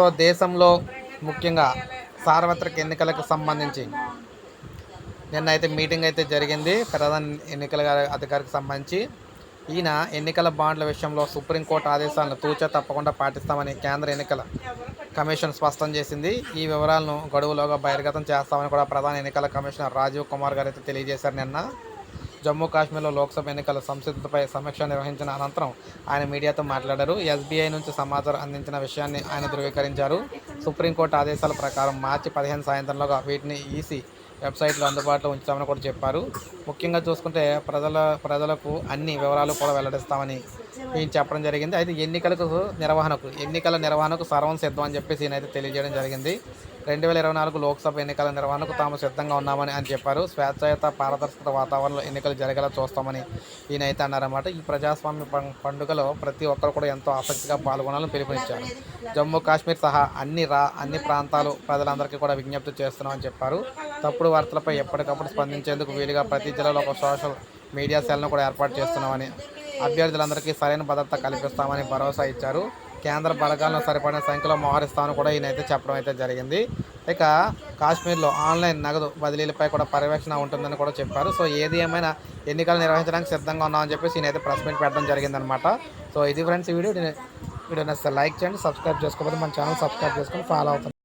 So దేశంలో ముఖ్యంగా సార్వత్రిక ఎన్నికలకు సంబంధించి నిన్న అయితే మీటింగ్ అయితే జరిగింది. ప్రధాన ఎన్నికల అధికారికి సంబంధించి ఈయన ఎన్నికల బాండ్ల విషయంలో సుప్రీంకోర్టు ఆదేశాలను తూచా తప్పకుండా పాటిస్తామని కేంద్ర ఎన్నికల కమిషన్ స్పష్టం చేసింది. ఈ వివరాలను గడువులోగా బహిర్గతం చేస్తామని కూడా ప్రధాన ఎన్నికల కమిషనర్ రాజీవ్ కుమార్ గారు అయితే తెలియజేశారు నిన్న. జమ్మూ కాశ్మీర్లో లోక్సభ ఎన్నికల సంసిద్ధతపై సమీక్ష నిర్వహించిన అనంతరం ఆయన మీడియాతో మాట్లాడారు. ఎస్బీఐ నుంచి సమాచారం అందించిన విషయాన్ని ఆయన ధృవీకరించారు. సుప్రీంకోర్టు ఆదేశాల ప్రకారం మార్చి పదిహేను సాయంత్రంలోగా వీటిని ఈసీ వెబ్సైట్లో అందుబాటులో ఉంచుతామని కూడా చెప్పారు. ముఖ్యంగా చూసుకుంటే ప్రజల ప్రజలకు అన్ని వివరాలు కూడా వెల్లడిస్తామని ఈయన చెప్పడం జరిగింది. అయితే ఎన్నికలకు నిర్వహణకు ఎన్నికల నిర్వహణకు సర్వం సిద్ధం అని చెప్పేసి ఈయనైతే తెలియజేయడం జరిగింది. రెండు వేల ఇరవై నాలుగు లోక్సభ ఎన్నికల నిర్వహణకు తాము సిద్ధంగా ఉన్నామని అని చెప్పారు. స్వేచ్ఛాయుత పారదర్శక వాతావరణంలో ఎన్నికలు జరిగేలా చూస్తామని ఈయనైతే అన్నారన్నమాట. ఈ ప్రజాస్వామ్య పండుగలో ప్రతి ఒక్కరు కూడా ఎంతో ఆసక్తిగా పాల్గొనాలని పిలుపునిచ్చారు. జమ్మూ కాశ్మీర్ సహా అన్ని రా అన్ని ప్రాంతాలు ప్రజలందరికీ కూడా విజ్ఞప్తి చేస్తున్నామని చెప్పారు. తప్పుడు వార్తలపై ఎప్పటికప్పుడు స్పందించేందుకు వీలుగా ప్రతి జిల్లాలో ఒక సోషల్ మీడియా సెల్ను కూడా ఏర్పాటు చేస్తున్నామని అభ్యర్థులందరికీ సరైన భద్రత కల్పిస్తామని భరోసా ఇచ్చారు. కేంద్ర బలగాలను సరిపడిన సంఖ్యలో మోహరిస్తామని కూడా ఈయనైతే చెప్పడం అయితే జరిగింది. ఇక కాశ్మీర్లో ఆన్లైన్ నగదు బదిలీలపై కూడా పర్యవేక్షణ ఉంటుందని కూడా చెప్పారు. సో ఏది ఏమైనా ఎన్నికలు నిర్వహించడానికి సిద్ధంగా ఉన్నామని చెప్పేసి ఈయనైతే ప్రెస్ మీట్ పెట్టడం జరిగిందనమాట సో ఇది ఫ్రెండ్స్ వీడియో. వీడియో నచ్చితే లైక్ చేయండి సబ్స్క్రైబ్ చేసుకోకపోతే మన ఛానల్ సబ్స్క్రైబ్ చేసుకొని ఫాలో అవుతుంది